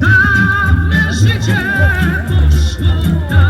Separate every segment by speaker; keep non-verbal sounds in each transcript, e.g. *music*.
Speaker 1: Dawne życie poszło tak,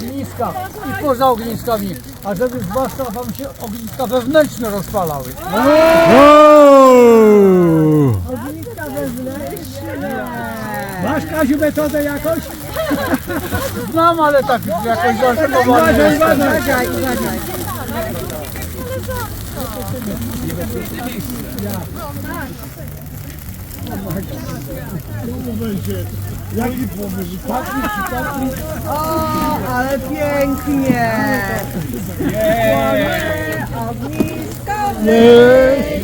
Speaker 2: się spala za górami, a tu żyła karnawał jest z nami. Raz się żyje, zakręćmy walczyka ten raz, niech Szpański walczy w sam raz.
Speaker 3: za pomyślność tych wszystkich, za przyszłość przy ogniskach i poza ogniskami, a żeby zwłaszcza wam się ogniska wewnętrzne rozpalały.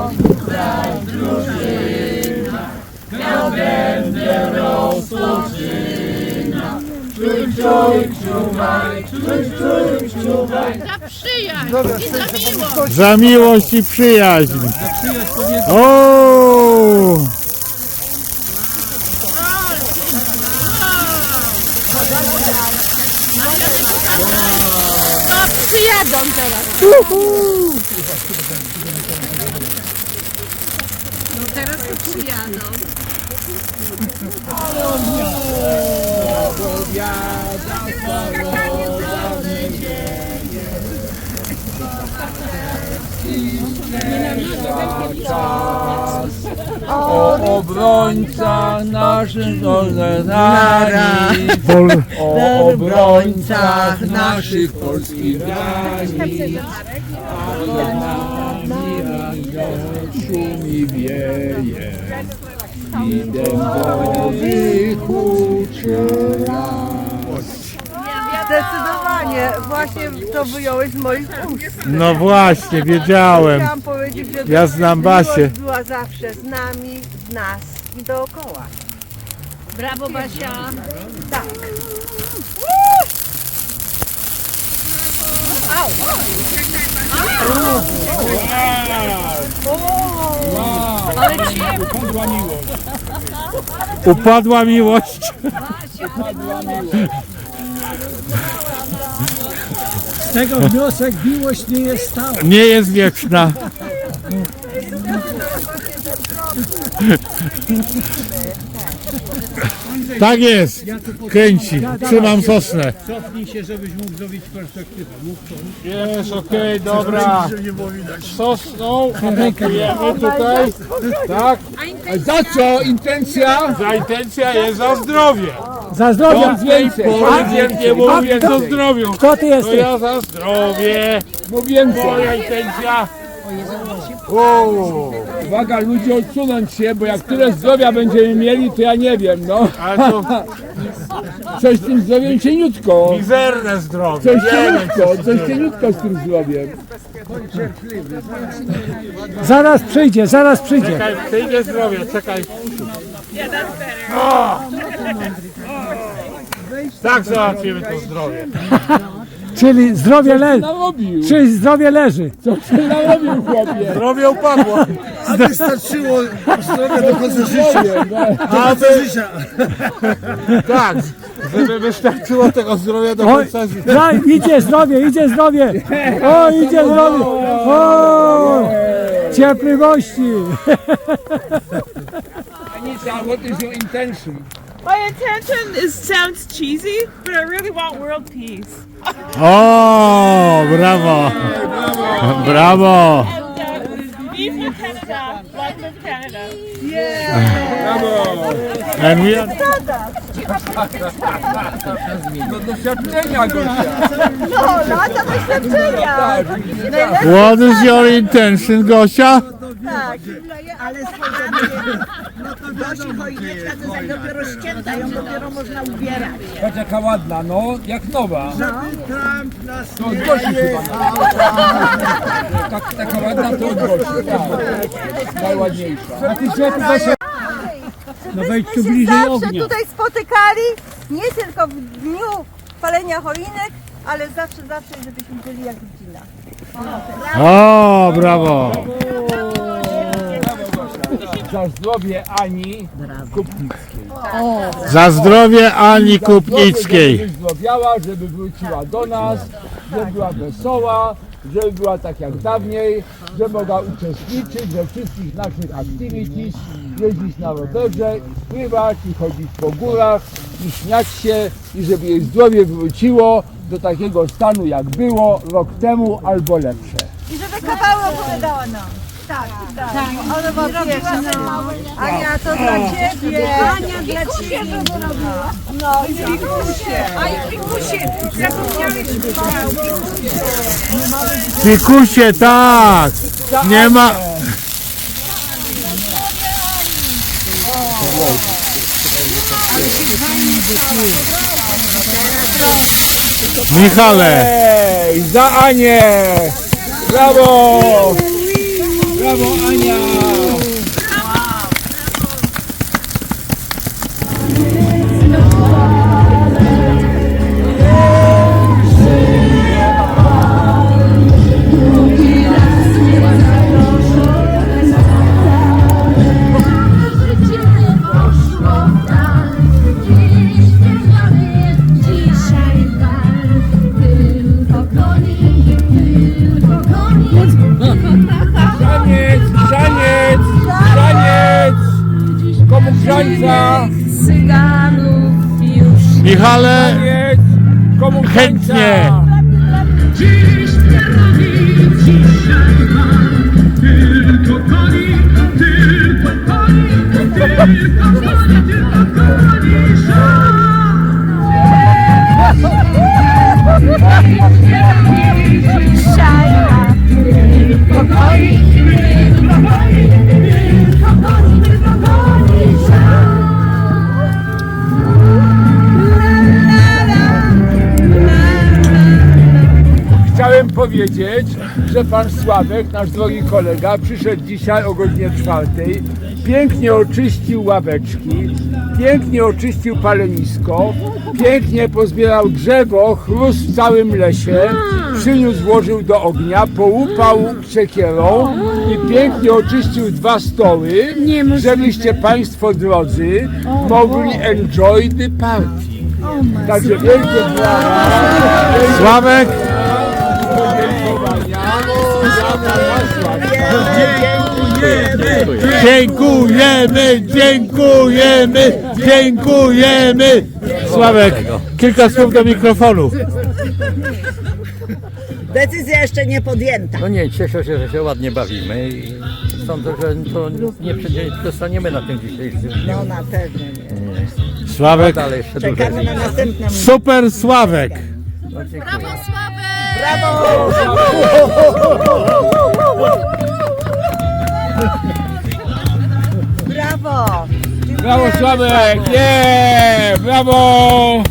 Speaker 3: Masz Kaziu metodę jakoś? Znam, ale tak jakoś zażenowany jestem.
Speaker 4: Ale pięknie! Ognisko
Speaker 5: Za miłość i przyjaźń. O!
Speaker 4: przyjadą teraz. No teraz to przyjadą.
Speaker 6: O obrońcach naszych
Speaker 5: Pol,
Speaker 6: o obrońcach naszych polskich granic, a nad nami szumi wieje i dębowy huczy
Speaker 4: Zdecydowanie, właśnie to wyjąłeś z moich ust.
Speaker 5: no właśnie, wiedziałem.
Speaker 4: Chciałam powiedzieć, że
Speaker 5: Ja znam Basię.
Speaker 4: miłość była zawsze z nami, z nas i dookoła.
Speaker 7: Brawo Basia.
Speaker 4: Tak.
Speaker 5: Upadła miłość.
Speaker 3: Z tego wniosek miłość nie jest stała.
Speaker 5: Nie jest wieczna. Tak jest. Kręci. Trzymam sosnę.
Speaker 3: Cofnij się, żebyś mógł zrobić perspektywę.
Speaker 5: Jest, okej, dobra. Sosną dziękujemy tutaj. Tak.
Speaker 6: Za co intencja?
Speaker 5: Za intencja jest za zdrowie.
Speaker 3: Za zdrowie
Speaker 5: Od tej pory nie mówię za zdrowiu.
Speaker 3: Kto ty
Speaker 5: To
Speaker 3: jesteś?
Speaker 5: ja za zdrowie.
Speaker 6: Mówię
Speaker 5: Moja intencja. O,
Speaker 6: Uwaga, ludzie odsunąć się, bo jak tyle zdrowia będziemy mieli, to ja nie wiem, no.
Speaker 5: ale to *laughs*
Speaker 6: Coś z tym zdrowiem cieniutko.
Speaker 5: mizerne zdrowie.
Speaker 6: Coś cieniutko, coś cieniutko z tym zdrowiem.
Speaker 3: Zaraz przyjdzie, zaraz przyjdzie.
Speaker 5: Czekaj, przyjdzie zdrowie, czekaj. Tak załatwimy to zdrowie. *laughs*
Speaker 3: Czyli zdrowie leży.
Speaker 6: Narobił.
Speaker 3: Czyli zdrowie leży.
Speaker 6: Narobił, chłopie?
Speaker 5: Zdrowie upadło.
Speaker 8: Wystarczyło zdrowia do końca życia.
Speaker 5: Aby... Tak, żeby wystarczyło tego zdrowia do
Speaker 3: Oj,
Speaker 5: końca życia.
Speaker 3: za, idzie zdrowie, idzie zdrowie. O, idzie zdrowie. O, cierpliwości.
Speaker 6: Anita, what is your intention?
Speaker 9: My intention is sounds cheesy, but I really want world peace.
Speaker 1: O, brawo! Brawo!
Speaker 9: For Canada, Canada.
Speaker 1: And we are...
Speaker 6: Do doświadczenia, Gosia.
Speaker 4: No, lata doświadczenia.
Speaker 1: What is your intention, Gosia?
Speaker 4: Ale spojrzenie, *laughs* no to Gosi choineczka to jest jak dopiero ścięta, ją dopiero można ubierać.
Speaker 6: Patrz jaka ładna, no, jak nowa. To od Gosi chyba. Tak, taka ładna to od Gosi, tak. Najładniejsza.
Speaker 3: A ty się tu Gosia, No wejdź tu bliżej
Speaker 4: zawsze
Speaker 3: ognia.
Speaker 4: tutaj spotykali, nie tylko w dniu palenia choinek, ale zawsze, zawsze, żebyśmy byli jak rodzina.
Speaker 1: O, brawo!
Speaker 6: Za zdrowie Ani Kupnickiej.
Speaker 1: Za zdrowie Ani Kupnickiej.
Speaker 6: Żeby zdrowiała, żeby wróciła do nas, żeby była wesoła, żeby była tak jak dawniej, żeby mogła uczestniczyć we wszystkich naszych activities, jeździć na rowerze, pływać i chodzić po górach i śmiać się i żeby jej zdrowie wróciło do takiego stanu jak było rok temu albo lepsze.
Speaker 4: I żeby kawały opowiadała nam. Tak, tak. Ona ma pierwsza. Ania, to dla ciebie. Ania, dla ciebie. No, i pikusie. A i pikusie. Zapomniałeś
Speaker 1: Pikusie, tak! Nie ma... Michale!
Speaker 6: Ej, za Anię! Brawo! Brawo Ania! Grzaniec,
Speaker 1: Michale? Chętnie.
Speaker 6: Powiedzieć, że pan Sławek, nasz drogi kolega, przyszedł dzisiaj o godzinie czwartej, pięknie oczyścił ławeczki, pięknie oczyścił palenisko, pięknie pozbierał drzewo, chrust w całym lesie, przyniósł, włożył do ognia, połupał siekierą i pięknie oczyścił dwa stoły, żebyście państwo drodzy mogli enjoy the party. Także wielkie brawa.
Speaker 1: Sławek, dziękujemy, dziękujemy, dziękujemy. Sławek, kilka słów do mikrofonu.
Speaker 4: Decyzja jeszcze nie podjęta.
Speaker 10: No nie, cieszę się, że się ładnie bawimy i sądzę, że to nie przestaniemy na tym dzisiejszym dniu.
Speaker 4: No na pewno nie.
Speaker 1: Sławek,
Speaker 10: Ale jeszcze dłużej.
Speaker 4: Czekamy na następną.
Speaker 1: super Sławek.
Speaker 10: No, dziękuję.
Speaker 4: Brawo!
Speaker 6: Brawo Sławek! Nie! Brawo!